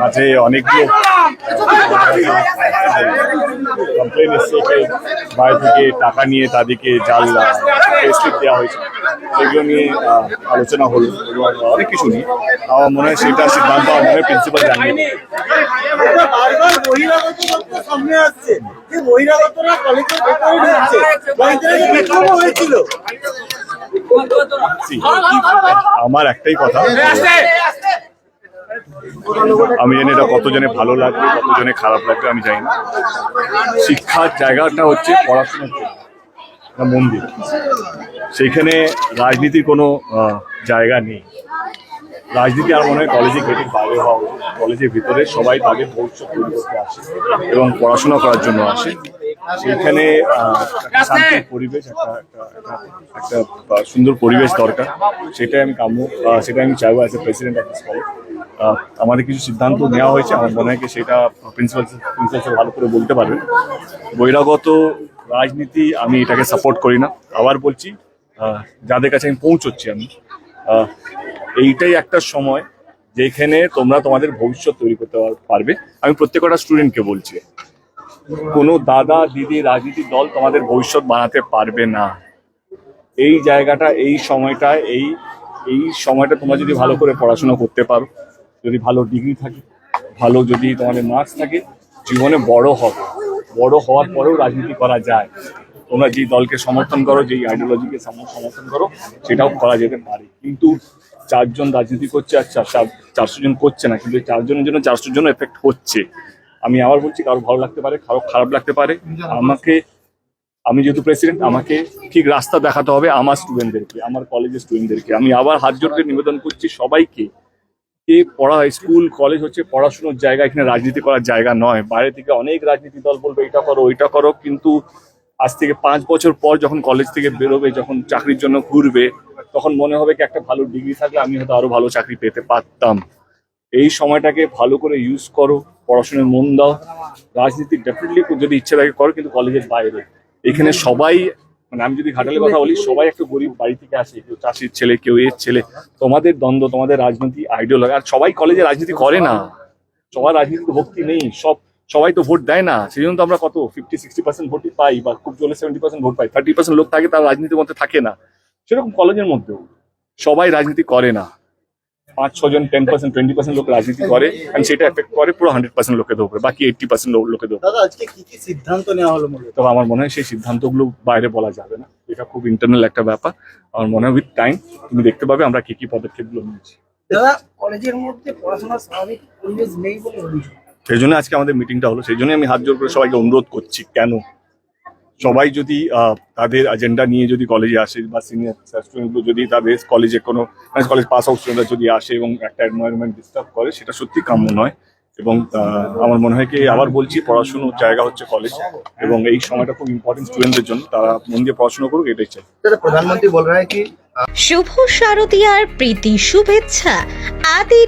মাঝে অনেকগুলো কমপ্লেন এসছে বাইরে থেকে টাকা নিয়ে তাদেরকে জাল স্লিপ দেওয়া হয়েছে। সেগুলো নিয়ে আলোচনা হলো। অনেক কিছু নিয়ে। আমার মনে হয় সেটা সিদ্ধান্ত আমার মনে প্রিন্সিপাল জানিয়ে সামনে আসছে যে বহিরাগতরা কলেজের ভেতরে ঢুকছে হয়েছিল। আমার একটাই কথা। আমি জানি এটা কতজনে ভালো লাগবে, কতজনে খারাপ লাগবে, আমি জানি না। শিক্ষার জায়গাটা হচ্ছে পড়াশোনার মন্দির। সেইখানে রাজনীতির কোনো জায়গা নেই। রাজনীতি আর মনে হয় কলেজে গেটের বাইরে হওয়া কলেজের ভিতরে সবাই তাদের ভবিষ্যৎ তৈরি করতে আসে এবং পড়াশোনা করার জন্য আসে। শান্তির পরিবেশ, একটা একটা সুন্দর পরিবেশ দরকার। সেটাই আমি কাম্য সেটাই আমি চাইব as a president of this college আমাদের কিছু সিদ্ধান্ত নেওয়া হয়েছে, আমার মনে হয় সেটা প্রিন্সিপাল প্রিন্সিপাল স্যার ভালো করে বলতে পারবেন। বহিরাগত রাজনীতি আমি এটাকে সাপোর্ট করি না। আবার বলছি যাদের কাছে আমি পৌঁছচ্ছি আমি। এইটাই একটা সময় যেখানে তোমরা তোমাদের ভবিষ্যৎ তৈরি করতে পারবে। আমি প্রত্যেকটা স্টুডেন্টকে বলছি। কোনো দাদা, দিদি রাজনীতির দল তোমাদের ভবিষ্যৎ বানাতে পারবে না। এই জায়গাটা, এই সময়টা, এই এই সময়টা তোমরা যদি ভালো করে পড়াশোনা করতে পারো, যদি ভালো ডিগ্রি থাকে, ভালো যদি তোমাদের মার্কস থাকে, জীবনে বড় হবে। বড় হওয়ার পরেও রাজনীতি করা যায়। তোমরা যেই দলকে সমর্থন করো, যেই আইডিওলজিকে সমর্থন করো, সেটাও করা যেতে পারে। কিন্তু চারজন রাজনীতি করছে আর চার- চার- চারশো জন করছে না, কিন্তু চারজনের জন্য চারশো জন এফেক্ট হচ্ছে। আমি আবার বলছি কারও ভালো লাগতে পারে, কারও খারাপ লাগতে পারে। আমাকে, আমি যেহেতু প্রেসিডেন্ট আমাকে ঠিক রাস্তা দেখাতে হবে আমার স্টুডেন্টদেরকে আমার কলেজের স্টুডেন্টদেরকে আমি আবার হাত জোর নিবেদন করছি সবাইকে যে পড়া স্কুল কলেজ হচ্ছে পড়াশোনার জায়গা, এখানে রাজনীতি করার জায়গা নয়। বাইরে থেকে অনেক রাজনীতি দল বলবে, এটা করো, ওইটা করো। কিন্তু আজ থেকে পাঁচ বছর পর যখন কলেজ থেকে বেরোবে, যখন চাকরির জন্য ঘুরবে, তখন মনে হবে কি একটা ভালো ডিগ্রি থাকলে আমি হয়তো আরও ভালো চাকরি পেতে পারতাম। এই সময়টাকে ভালো করে ইউজ করো। পড়াশোনায় মন দাও। রাজনীতি ডেফিনেটলি যদি ইচ্ছে থাকে করো, কিন্তু কলেজের বাইরে। এখানে সবাই মানে আমি যদি ঘাটালের কথা বলি, সবাই একটা গরিব বাড়ি থেকে আসে, কেউ চাষির ছেলে, কেউ এর ছেলে। তোমাদের দ্বন্দ্ব, তোমাদের রাজনীতি আইডিয়াল আর সবাই কলেজে রাজনীতি করে না। সবার রাজনীতিতে ভক্তি নেই। সব, সবাই তো ভোট দেয় না। সেই জন্য তো আমরা কত ফিফটি সিক্সটি পার্সেন্ট ভোটই পাই বা খুব জোরে সেভেন্টি পার্সেন্ট ভোট পাই। থার্টি পার্সেন্ট লোক থাকে, তার রাজনীতির মধ্যে থাকে না। সেরকম কলেজের মধ্যেও সবাই রাজনীতি করে না। পাঁচ ছজন টেন পার্সেন্ট টোয়েন্টি পার্সেন্ট লোক রাজনীতি করে সেটা এফেক্ট করে পুরো হান্ড্রেড পার্সেন্ট লোকের উপরে বাকি এইটটি পার্সেন্ট লোকের উপরে। আজকে কি কি সিদ্ধান্ত নেওয়া হলো মূলত? তবে আমার মনে হয় সেই সিদ্ধান্তগুলো বাইরে বলা যাবে না। এটা খুব ইন্টারনাল একটা ব্যাপার। আমার মনে হয় উইথ টাইম তুমি দেখতে পাবে আমরা কি কি পদক্ষেপগুলো নিয়েছি। দাদা কলেজের মধ্যে পড়াশোনার স্বাভাবিক পরিবেশ নেই বলে সেই জন্য আজকে আমাদের মিটিংটা হলো। সেই জন্য আমি হাত জোর করে সবাইকে অনুরোধ করছি কেন? সবাই যদি আহ, তাদের এজেন্ডা নিয়ে যদি কলেজে আসে বা সিনিয়র স্টুডেন্টগুলো যদি তাদের কলেজে কোনো কলেজ পাস আউট স্টুডেন্টরা যদি আসে এবং একটা এনভায়রনমেন্ট ডিস্টার্ব করে সেটা সত্যি কাম্য নয়। এবং আহ, আমার মনে হয় কি আবার বলছি পড়াশুনোর জায়গা হচ্ছে কলেজ এবং এই সময়টা খুব ইম্পর্টেন্ট স্টুডেন্টদের জন্য। তারা মন দিয়ে পড়াশোনা করুক এটাই চাই। প্রধানমন্ত্রী বল রা কি শুভ শারদীয়ার প্রীতি শুভেচ্ছা। আদি